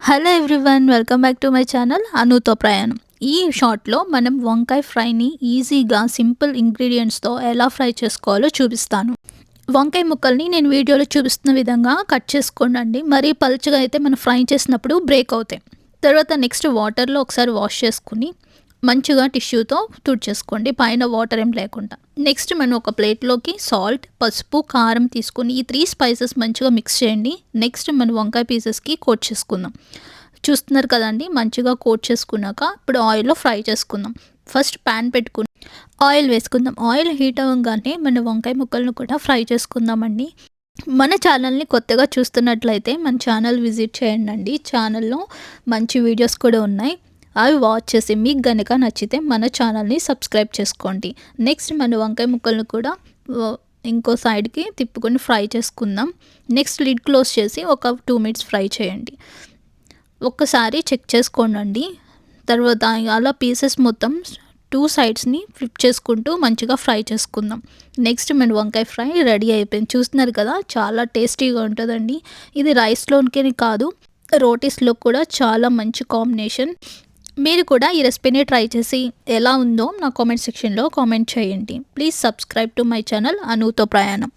Hello everyone welcome back to my channel అనుతో ప్రయాణం. ఈ షార్ట్లో మనం వంకాయ ఫ్రైని ఈజీగా సింపుల్ ఇంగ్రీడియంట్స్తో ఎలా ఫ్రై చేసుకోవాలో చూపిస్తాను. వంకాయ ముక్కల్ని నేను వీడియోలో చూపిస్తున్న విధంగా కట్ చేసుకోండి మరీ పలుచగా అయితే మనం ఫ్రై చేసినప్పుడు బ్రేక్ అవుతాయి. తర్వాత నెక్స్ట్ వాటర్లో ఒకసారి వాష్ చేసుకుని మంచిగా టిష్యూతో తుడిచేసుకోండి. పైన వాటర్ ఏం లేకుండా. నెక్స్ట్ మనం ఒక ప్లేట్లోకి సాల్ట్ పసుపు కారం తీసుకొని ఈ త్రీ స్పైసెస్ మంచిగా మిక్స్ చేయండి. నెక్స్ట్ మనం వంకాయ పీసెస్కి కోట్ చేసుకుందాం. చూస్తున్నారు కదండి మంచిగా కోట్ చేసుకున్నాక ఇప్పుడు ఆయిల్లో ఫ్రై చేసుకుందాం. ఫస్ట్ ప్యాన్ పెట్టుకుని ఆయిల్ వేసుకుందాం. ఆయిల్ హీట్ అవ్వగానే మన వంకాయ ముక్కలను కూడా ఫ్రై చేసుకుందామండి. మన ఛానల్ని కొత్తగా చూస్తున్నట్లయితే మన ఛానల్ విజిట్ చేయండి. అండి ఛానల్లో మంచి వీడియోస్ కూడా ఉన్నాయి. అవి వాచ్ చేసి మీకు గనుక నచ్చితే మన ఛానల్ని సబ్స్క్రైబ్ చేసుకోండి. నెక్స్ట్ మన వంకాయ ముక్కలను కూడా ఇంకో సైడ్కి తిప్పుకొని ఫ్రై చేసుకుందాం. నెక్స్ట్ లిడ్ క్లోజ్ చేసి ఒక టూ మినిట్స్ ఫ్రై చేయండి. ఒక్కసారి చెక్ చేసుకోండి తర్వాత అలా పీసెస్ మొత్తం టూ సైడ్స్ని ఫ్లిప్ చేసుకుంటూ మంచిగా ఫ్రై చేసుకుందాం. నెక్స్ట్ మన వంకాయ ఫ్రై రెడీ అయిపోయింది. చూస్తున్నారు కదా చాలా టేస్టీగా ఉంటుందండి. ఇది రైస్లోనికే కాదు రోటీస్లో కూడా చాలా మంచి కాంబినేషన్ మీరు కూడా ఈ రెసిపీని ట్రై చేసి ఎలా ఉందో నా కామెంట్ సెక్షన్లో కామెంట్ చేయండి. Please subscribe to my channel అనూతో ప్రయాణం.